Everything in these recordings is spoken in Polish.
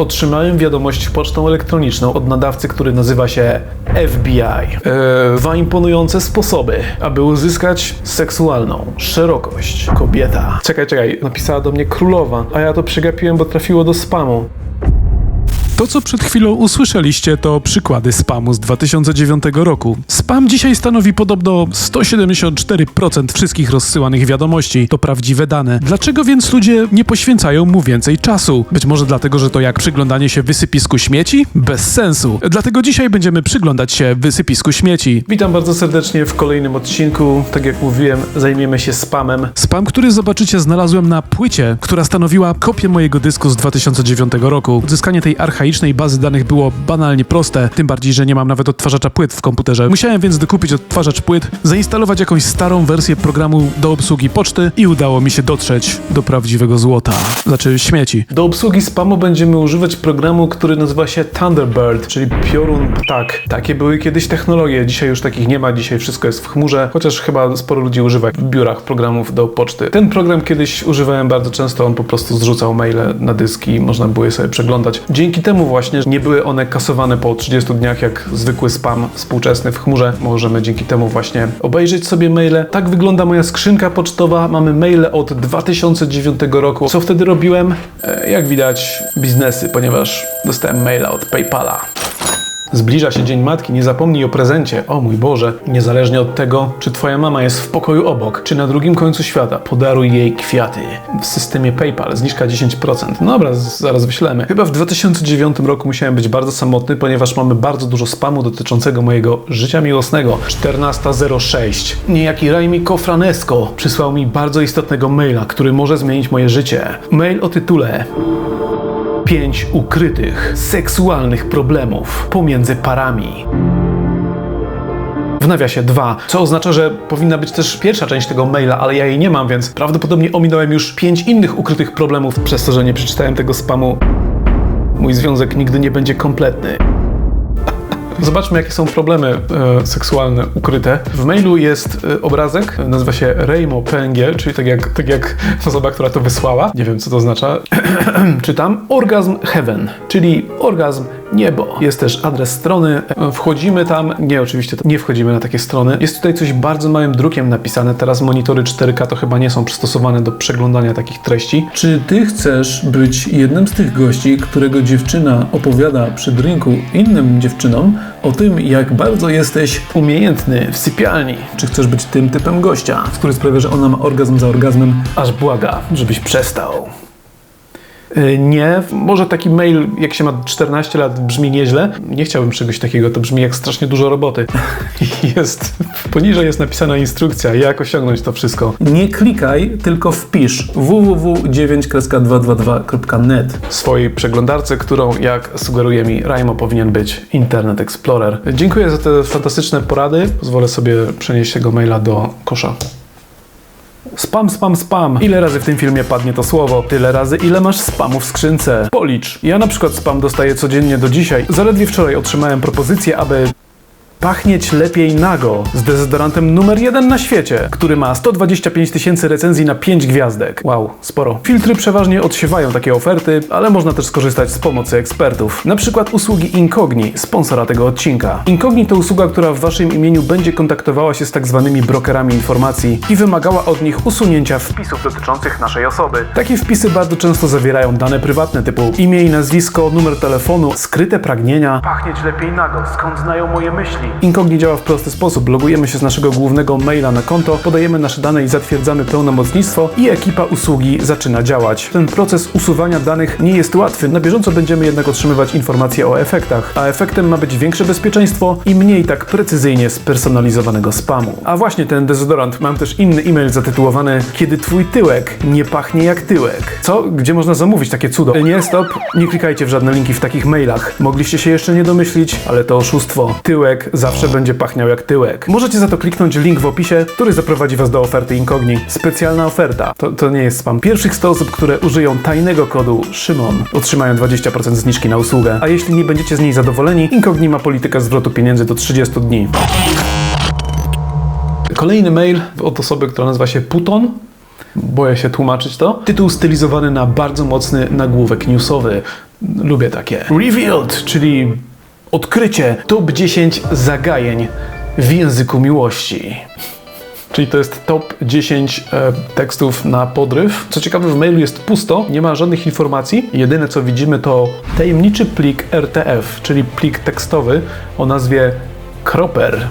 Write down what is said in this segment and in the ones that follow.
Otrzymałem wiadomość pocztą elektroniczną od nadawcy, który nazywa się FBI. Eee, dwa imponujące sposoby, aby uzyskać seksualną szerokość kobieta. Czekaj, czekaj, napisała do mnie królowa, a ja to przegapiłem, bo trafiło do spamu. To, co przed chwilą usłyszeliście, to przykłady spamu z 2009 roku. Spam dzisiaj stanowi podobno 174% wszystkich rozsyłanych wiadomości. To prawdziwe dane. Dlaczego więc ludzie nie poświęcają mu więcej czasu? Być może dlatego, że to jak przyglądanie się wysypisku śmieci? Bez sensu. Dlatego dzisiaj będziemy przyglądać się wysypisku śmieci. Witam bardzo serdecznie w kolejnym odcinku. Tak jak mówiłem, zajmiemy się spamem. Spam, który zobaczycie, znalazłem na płycie, która stanowiła kopię mojego dysku z 2009 roku. Uzyskanie tej archaicznej bazy danych było banalnie proste, tym bardziej, że nie mam nawet odtwarzacza płyt w komputerze. Musiałem więc dokupić odtwarzacz płyt, zainstalować jakąś starą wersję programu do obsługi poczty i udało mi się dotrzeć do prawdziwego złota. Znaczy śmieci. Do obsługi spamu będziemy używać programu, który nazywa się Thunderbird, czyli piorun ptak. Takie były kiedyś technologie, dzisiaj już takich nie ma, dzisiaj wszystko jest w chmurze, chociaż chyba sporo ludzi używa w biurach programów do poczty. Ten program kiedyś używałem bardzo często, on po prostu zrzucał maile na dyski i można było je sobie przeglądać. Dzięki temu właśnie nie były one kasowane po 30 dniach jak zwykły spam współczesny w chmurze. Możemy dzięki temu właśnie obejrzeć sobie maile. Tak wygląda moja skrzynka pocztowa. Mamy maile od 2009 roku. Co wtedy robiłem? E, jak widać, biznesy, ponieważ dostałem maila od PayPala. Zbliża się Dzień Matki, nie zapomnij o prezencie. O mój Boże, niezależnie od tego, czy twoja mama jest w pokoju obok, czy na drugim końcu świata, podaruj jej kwiaty. W systemie PayPal zniżka 10%. No dobra, zaraz wyślemy. Chyba w 2009 roku musiałem być bardzo samotny, ponieważ mamy bardzo dużo spamu dotyczącego mojego życia miłosnego. 14.06. Niejaki Raimi Kofranesco przysłał mi bardzo istotnego maila, który może zmienić moje życie. Mail o tytule pięć ukrytych seksualnych problemów pomiędzy parami. W nawiasie 2, co oznacza, że powinna być też pierwsza część tego maila, ale ja jej nie mam, więc prawdopodobnie ominąłem już pięć innych ukrytych problemów przez to, że nie przeczytałem tego spamu. Mój związek nigdy nie będzie kompletny. Zobaczmy, jakie są problemy e, seksualne ukryte. W mailu jest e, obrazek, nazywa się Raymo PNG, czyli tak jak, tak jak osoba, która to wysłała. Nie wiem, co to oznacza. Czytam. Orgazm Heaven, czyli orgazm niebo. Jest też adres strony. Wchodzimy tam. Nie, oczywiście nie wchodzimy na takie strony. Jest tutaj coś bardzo małym drukiem napisane. Teraz monitory 4K to chyba nie są przystosowane do przeglądania takich treści. Czy ty chcesz być jednym z tych gości, którego dziewczyna opowiada przy drinku innym dziewczynom o tym, jak bardzo jesteś, Umiejętny w sypialni. czy chcesz być tym typem gościa, który sprawia, że ona ma orgazm za orgazmem? aż błaga, żebyś przestał. Y, Nie, może taki mail, jak się ma 14 lat, brzmi nieźle. Nie chciałbym czegoś takiego, to brzmi jak strasznie dużo roboty. Jest, poniżej jest napisana instrukcja, jak osiągnąć to wszystko. Nie klikaj, tylko wpisz www.9.222.net. W swojej przeglądarce, którą, jak sugeruje mi Raimo, powinien być Internet Explorer. Dziękuję za te fantastyczne porady. Pozwolę sobie przenieść tego maila do kosza. Spam, spam, spam. Ile razy w tym filmie padnie to słowo? Tyle razy, ile masz spamu w skrzynce. Policz. Ja na przykład spam dostaję codziennie do dzisiaj. Zaledwie wczoraj otrzymałem propozycję, aby pachnieć lepiej nago z dezodorantem numer jeden na świecie, który ma 125 tysięcy recenzji na 5 gwiazdek. Wow, sporo. Filtry przeważnie odsiewają takie oferty, ale można też skorzystać z pomocy ekspertów. Na przykład usługi Incogni, sponsora tego odcinka. Incogni to usługa, która w waszym imieniu będzie kontaktowała się z tak zwanymi brokerami informacji i wymagała od nich usunięcia wpisów dotyczących naszej osoby. Takie wpisy bardzo często zawierają dane prywatne typu imię i nazwisko, numer telefonu, skryte pragnienia. Pachnieć lepiej nago, skąd znają moje myśli? Incogni działa w prosty sposób. Logujemy się z naszego głównego maila na konto, podajemy nasze dane i zatwierdzamy pełnomocnictwo i ekipa usługi zaczyna działać. Ten proces usuwania danych nie jest łatwy. Na bieżąco będziemy jednak otrzymywać informacje o efektach, a efektem ma być większe bezpieczeństwo i mniej tak precyzyjnie spersonalizowanego spamu. A właśnie ten dezodorant. Mam też inny e-mail zatytułowany Kiedy twój tyłek nie pachnie jak tyłek. Co? Gdzie można zamówić takie cudo? Nie, stop. Nie klikajcie w żadne linki w takich mailach. Mogliście się jeszcze nie domyślić, ale to oszustwo. Tyłek zawsze będzie pachniał jak tyłek. Możecie za to kliknąć link w opisie, który zaprowadzi was do oferty Incogni. Specjalna oferta. To, to nie jest spam. Pierwszych 100 osób, które użyją tajnego kodu Szymon otrzymają 20% zniżki na usługę. A jeśli nie będziecie z niej zadowoleni, Incogni ma politykę zwrotu pieniędzy do 30 dni. Kolejny mail od osoby, która nazywa się Puton. Boję się tłumaczyć to. Tytuł stylizowany na bardzo mocny nagłówek newsowy. Lubię takie. Revealed, czyli odkrycie top 10 zagajeń w języku miłości. Czyli to jest top 10 e, tekstów na podryw. Co ciekawe, w mailu jest pusto, nie ma żadnych informacji. Jedyne co widzimy to tajemniczy plik RTF, czyli plik tekstowy o nazwie Kropper.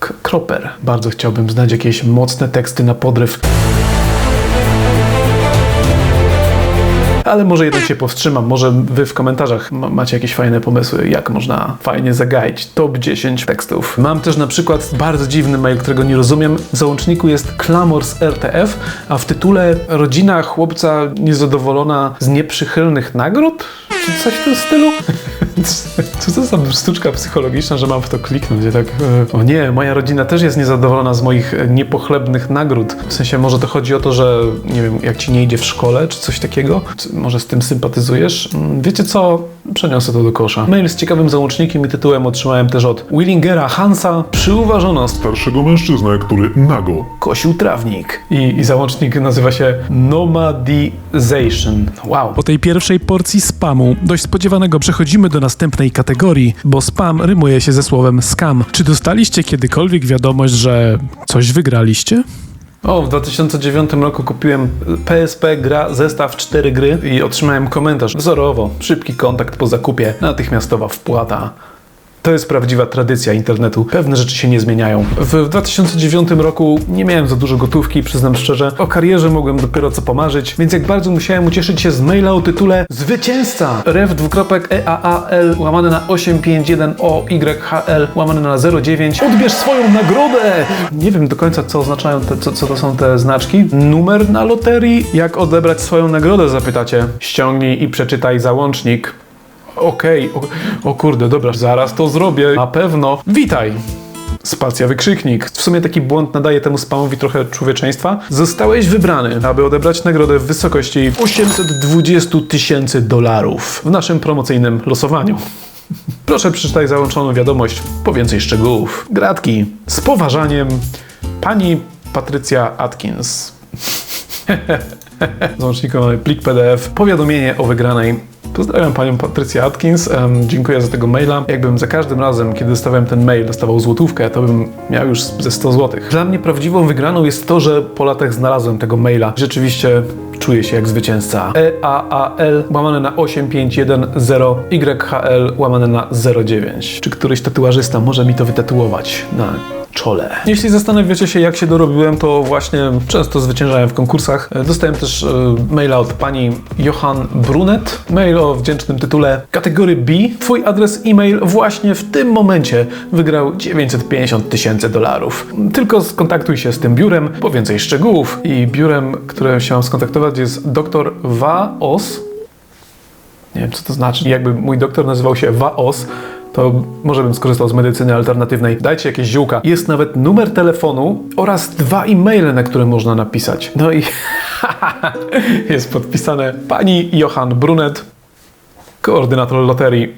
K- Kropper. Bardzo chciałbym znać jakieś mocne teksty na podryw. Ale może jednak się powstrzymam. Może wy w komentarzach ma- macie jakieś fajne pomysły, jak można fajnie zagaić top 10 tekstów. Mam też na przykład bardzo dziwny mail, którego nie rozumiem. W załączniku jest klamor z RTF, a w tytule rodzina chłopca niezadowolona z nieprzychylnych nagród? Czy coś w tym stylu? Co to za sztuczka psychologiczna, że mam w to kliknąć? Tak, e, o nie, moja rodzina też jest niezadowolona z moich e, niepochlebnych nagród. W sensie może to chodzi o to, że nie wiem, jak ci nie idzie w szkole, czy coś takiego? Może z tym sympatyzujesz? Mm, Wiecie co? Przeniosę to do kosza. Mail z ciekawym załącznikiem i tytułem otrzymałem też od Willingera Hansa. Przyuważono starszego mężczyznę, który nago kosił trawnik. I, I załącznik nazywa się Nomadization. Wow. Po tej pierwszej porcji spamu, dość spodziewanego, przechodzimy do następnej kategorii, bo spam rymuje się ze słowem scam. Czy dostaliście kiedykolwiek wiadomość, że coś wygraliście? O, w 2009 roku kupiłem PSP gra zestaw 4 gry i otrzymałem komentarz wzorowo. Szybki kontakt po zakupie, natychmiastowa wpłata. To jest prawdziwa tradycja internetu. Pewne rzeczy się nie zmieniają. W 2009 roku nie miałem za dużo gotówki, przyznam szczerze. O karierze mogłem dopiero co pomarzyć, więc jak bardzo musiałem ucieszyć się z maila o tytule Zwycięzca! Ref dwukropek E EAAL łamane na 851 OYHL łamane na 09. Odbierz swoją nagrodę! Nie wiem do końca co oznaczają te, co, co to są te znaczki. Numer na loterii? Jak odebrać swoją nagrodę zapytacie? Ściągnij i przeczytaj załącznik. Okej, o, o kurde, dobra, zaraz to zrobię, na pewno. Witaj! Spacja wykrzyknik. W sumie taki błąd nadaje temu spamowi trochę człowieczeństwa. Zostałeś wybrany, aby odebrać nagrodę w wysokości 820 tysięcy dolarów w naszym promocyjnym losowaniu. Proszę przeczytaj załączoną wiadomość po więcej szczegółów. Gratki. Z poważaniem, pani Patrycja Atkins. Załączniku mamy plik PDF, powiadomienie o wygranej. Pozdrawiam panią Patrycję Atkins, dziękuję za tego maila. Jakbym za każdym razem, kiedy dostawałem ten mail, dostawał złotówkę, to bym miał już ze 100 złotych. Dla mnie prawdziwą wygraną jest to, że po latach znalazłem tego maila. Rzeczywiście czuję się jak zwycięzca. EAAL łamane na 8510 YHL łamane na 09. Czy któryś tatuażysta może mi to wytatuować na czole. Jeśli zastanawiacie się, jak się dorobiłem, to właśnie często zwyciężałem w konkursach. Dostałem też e, maila od pani Johan Brunet. Mail o wdzięcznym tytule kategorii B. Twój adres e-mail właśnie w tym momencie wygrał 950 tysięcy dolarów. Tylko skontaktuj się z tym biurem po więcej szczegółów. I biurem, które się skontaktować jest dr Vaos. Nie wiem, co to znaczy. Jakby mój doktor nazywał się Vaos, to może bym skorzystał z medycyny alternatywnej. Dajcie jakieś ziółka. Jest nawet numer telefonu oraz dwa e-maile, na które można napisać. No i jest podpisane pani Johan Brunet, koordynator loterii.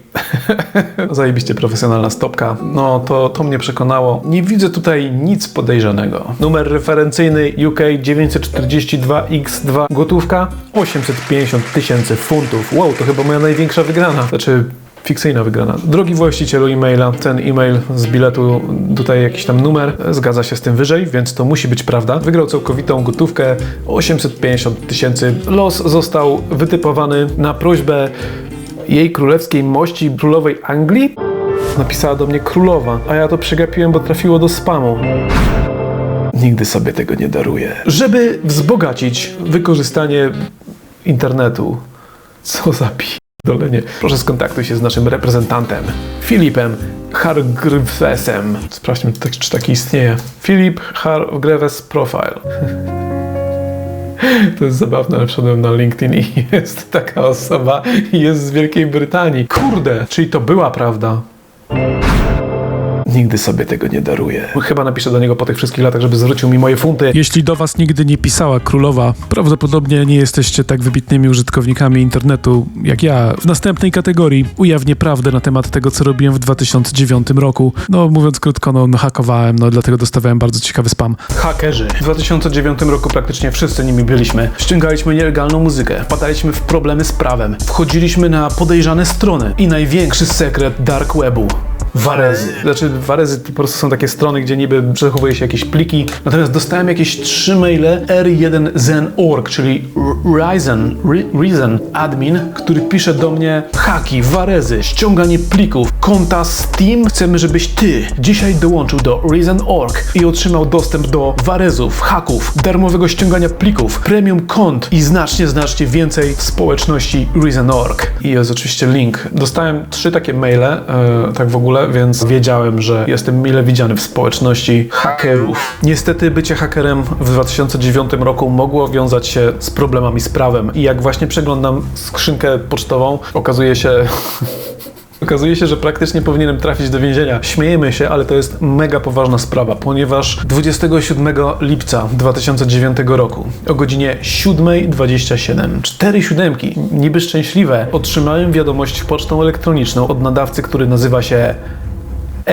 Zajebiście profesjonalna stopka. No to, to mnie przekonało. Nie widzę tutaj nic podejrzanego. Numer referencyjny UK 942X2 gotówka 850 tysięcy funtów. Wow, to chyba moja największa wygrana. Znaczy fikcyjna wygrana. Drogi właścicielu e-maila, ten e-mail z biletu, tutaj jakiś tam numer, zgadza się z tym wyżej, więc to musi być prawda. Wygrał całkowitą gotówkę 850 tysięcy. Los został wytypowany na prośbę jej królewskiej mości królowej Anglii. Napisała do mnie królowa, a ja to przegapiłem, bo trafiło do spamu. Nigdy sobie tego nie daruję. Żeby wzbogacić wykorzystanie internetu, co za Proszę skontaktuj się z naszym reprezentantem, Filipem Hargreavesem. Sprawdźmy, czy tak- czy taki istnieje. Filip Hargreaves Profile. To jest zabawne, ale wszedłem na LinkedIn i jest taka osoba jest z Wielkiej Brytanii. Kurde, czyli to była prawda. Nigdy sobie tego nie daruję. Chyba napiszę do niego po tych wszystkich latach, żeby zwrócił mi moje funty. Jeśli do was nigdy nie pisała królowa, prawdopodobnie nie jesteście tak wybitnymi użytkownikami internetu jak ja. W następnej kategorii ujawnię prawdę na temat tego, co robiłem w 2009 roku. No, mówiąc krótko, no, no hakowałem, no dlatego dostawałem bardzo ciekawy spam. Hakerzy. W 2009 roku praktycznie wszyscy nimi byliśmy. Ściągaliśmy nielegalną muzykę, wpadaliśmy w problemy z prawem, wchodziliśmy na podejrzane strony i największy sekret dark webu. Warezy. Znaczy, warezy to po prostu są takie strony, gdzie niby przechowuje się jakieś pliki. Natomiast dostałem jakieś trzy maile R1Zen.org, czyli Ryzen, Ry- Reason admin, który pisze do mnie haki, warezy, ściąganie plików, konta Steam. Chcemy, żebyś ty dzisiaj dołączył do Reason.org i otrzymał dostęp do warezów, haków, darmowego ściągania plików, premium kont i znacznie, znacznie więcej w społeczności Reason.org. I jest oczywiście link. Dostałem trzy takie maile, e, tak w ogóle, więc wiedziałem, że jestem mile widziany w społeczności hakerów. Niestety bycie hakerem w 2009 roku mogło wiązać się z problemami z prawem. I jak właśnie przeglądam skrzynkę pocztową, okazuje się... Okazuje się, że praktycznie powinienem trafić do więzienia. Śmiejemy się, ale to jest mega poważna sprawa, ponieważ 27 lipca 2009 roku o godzinie 7.27, cztery siódemki, niby szczęśliwe, otrzymałem wiadomość pocztą elektroniczną od nadawcy, który nazywa się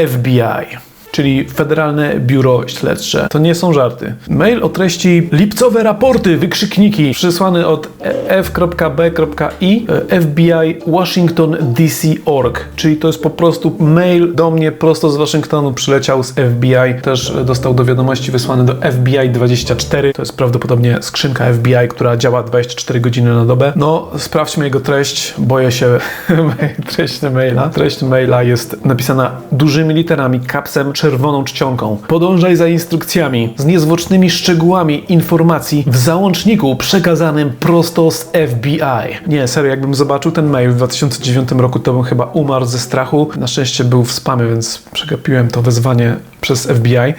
FBI. Czyli Federalne Biuro Śledcze. To nie są żarty. Mail o treści lipcowe raporty, wykrzykniki, przysłany od f.b.i e, FBI Washington DC org. Czyli to jest po prostu mail do mnie prosto z Waszyngtonu, przyleciał z FBI. Też dostał do wiadomości wysłany do FBI 24. To jest prawdopodobnie skrzynka FBI, która działa 24 godziny na dobę. No, sprawdźmy jego treść. Boję się treść maila. Treść maila jest napisana dużymi literami, kapsem, czerwoną czcionką. Podążaj za instrukcjami z niezwłocznymi szczegółami informacji w załączniku przekazanym prosto z FBI. Nie, serio, jakbym zobaczył ten mail w 2009 roku, to bym chyba umarł ze strachu. Na szczęście był w spamie, więc przegapiłem to wezwanie przez FBI.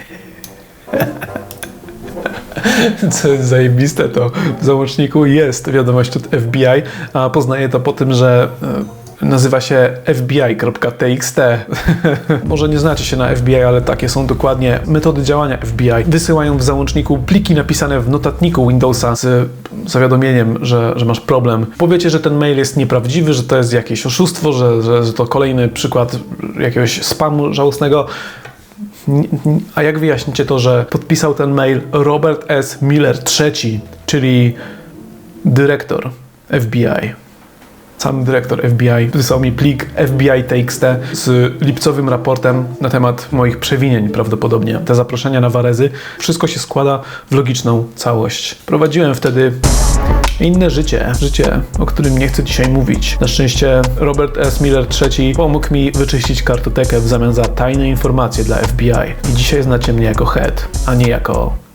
Co jest zajebiste, to w załączniku jest wiadomość od FBI, a poznaję to po tym, że e, nazywa się fbi.txt. Może nie znacie się na FBI, ale takie są dokładnie metody działania FBI. Wysyłają w załączniku pliki napisane w notatniku Windowsa z zawiadomieniem, że, że masz problem. Powiecie, że ten mail jest nieprawdziwy, że to jest jakieś oszustwo, że, że, że to kolejny przykład jakiegoś spamu żałosnego. A jak wyjaśnicie to, że podpisał ten mail Robert S. Miller III, czyli dyrektor FBI? Sam dyrektor FBI wysłał mi plik FBI TXT z lipcowym raportem na temat moich przewinień prawdopodobnie. Te zaproszenia na warezy. Wszystko się składa w logiczną całość. Prowadziłem wtedy inne życie. Życie, o którym nie chcę dzisiaj mówić. Na szczęście Robert S. Miller III pomógł mi wyczyścić kartotekę w zamian za tajne informacje dla FBI. I dzisiaj znacie mnie jako head, a nie jako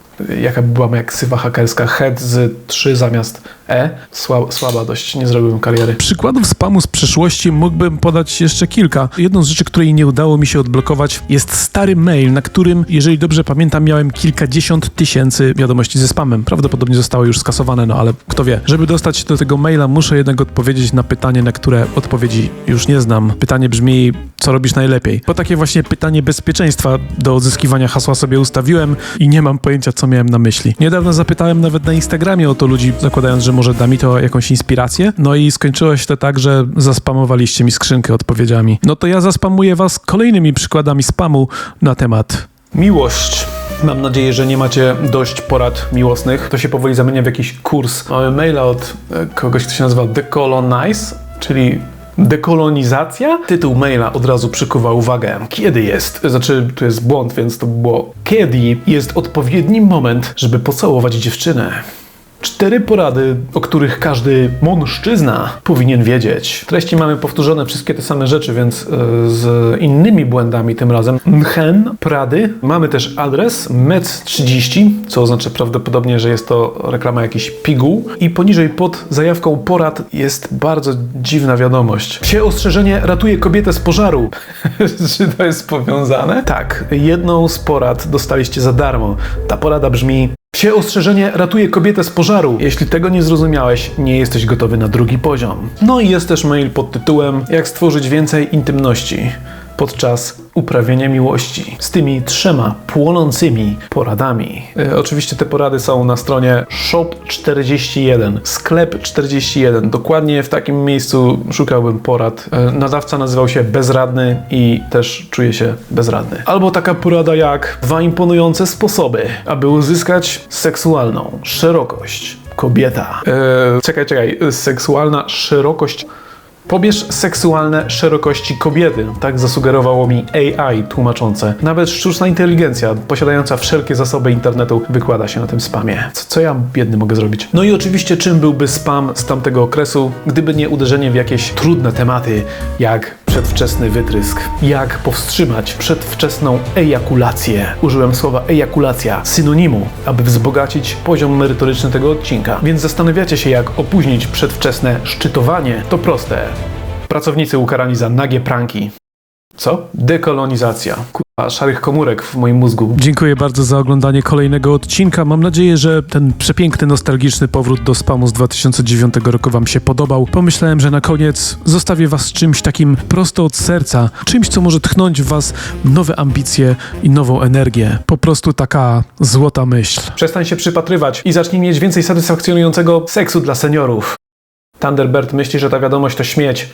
jaka była moja ksywa hakerska head z 3 zamiast E. Sła, słaba dość, nie zrobiłem kariery. Przykładów spamu z przeszłości mógłbym podać jeszcze kilka. Jedną z rzeczy, której nie udało mi się odblokować, jest stary mail, na którym, jeżeli dobrze pamiętam, miałem kilkadziesiąt tysięcy wiadomości ze spamem. Prawdopodobnie zostały już skasowane, no ale kto wie. Żeby dostać się do tego maila, muszę jednak odpowiedzieć na pytanie, na które odpowiedzi już nie znam. Pytanie brzmi, co robisz najlepiej? Po takie właśnie pytanie bezpieczeństwa do odzyskiwania hasła sobie ustawiłem i nie mam pojęcia, co miałem na myśli. Niedawno zapytałem nawet na Instagramie o to ludzi, zakładając, że może da mi to jakąś inspirację. No i skończyło się to tak, że zaspamowaliście mi skrzynkę odpowiedziami. No to ja zaspamuję was kolejnymi przykładami spamu na temat Miłość. Mam nadzieję, że nie macie dość porad miłosnych. To się powoli zamienia w jakiś kurs. Mamy maila od e, kogoś, kto się nazywa Decolonize, czyli dekolonizacja. Tytuł maila od razu przykuwa uwagę. Kiedy jest? Znaczy, tu jest błąd, więc to było. Kiedy jest odpowiedni moment, żeby pocałować dziewczynę? Cztery porady, o których każdy mężczyzna powinien wiedzieć. W treści mamy powtórzone wszystkie te same rzeczy, więc e, z innymi błędami tym razem. Mchen, Prady. Mamy też adres MEC30, co oznacza prawdopodobnie, że jest to reklama jakichś piguł. I poniżej pod zajawką porad jest bardzo dziwna wiadomość. Psie ostrzeżenie ratuje kobietę z pożaru. Czy to jest powiązane? Tak, jedną z porad dostaliście za darmo. Ta porada brzmi Psie ostrzeżenie ratuje kobietę z pożaru. Jeśli tego nie zrozumiałeś, nie jesteś gotowy na drugi poziom. No i jest też mail pod tytułem Jak stworzyć więcej intymności. Podczas uprawiania miłości. Z tymi trzema płonącymi poradami. E, oczywiście te porady są na stronie shop41, sklep 41. Dokładnie w takim miejscu szukałbym porad. E, nadawca nazywał się Bezradny i też czuję się bezradny. Albo taka porada jak dwa imponujące sposoby, aby uzyskać seksualną szerokość kobieta. E, czekaj, czekaj. Seksualna szerokość Pobierz seksualne szerokości kobiety, tak zasugerowało mi AI tłumaczące. Nawet sztuczna inteligencja, posiadająca wszelkie zasoby internetu, wykłada się na tym spamie. Co, co ja biedny mogę zrobić? No i oczywiście, czym byłby spam z tamtego okresu, gdyby nie uderzenie w jakieś trudne tematy, jak przedwczesny wytrysk, jak powstrzymać przedwczesną ejakulację. Użyłem słowa ejakulacja, synonimu, aby wzbogacić poziom merytoryczny tego odcinka. Więc zastanawiacie się, jak opóźnić przedwczesne szczytowanie? To proste. Pracownicy ukarani za nagie pranki. Co? Dekolonizacja. Kurwa, szarych komórek w moim mózgu. Dziękuję bardzo za oglądanie kolejnego odcinka. Mam nadzieję, że ten przepiękny, nostalgiczny powrót do spamu z 2009 roku Wam się podobał. Pomyślałem, że na koniec zostawię Was czymś takim prosto od serca, czymś, co może tchnąć w Was nowe ambicje i nową energię. Po prostu taka złota myśl. Przestań się przypatrywać i zacznij mieć więcej satysfakcjonującego seksu dla seniorów. Thunderbird myśli, że ta wiadomość to śmieć.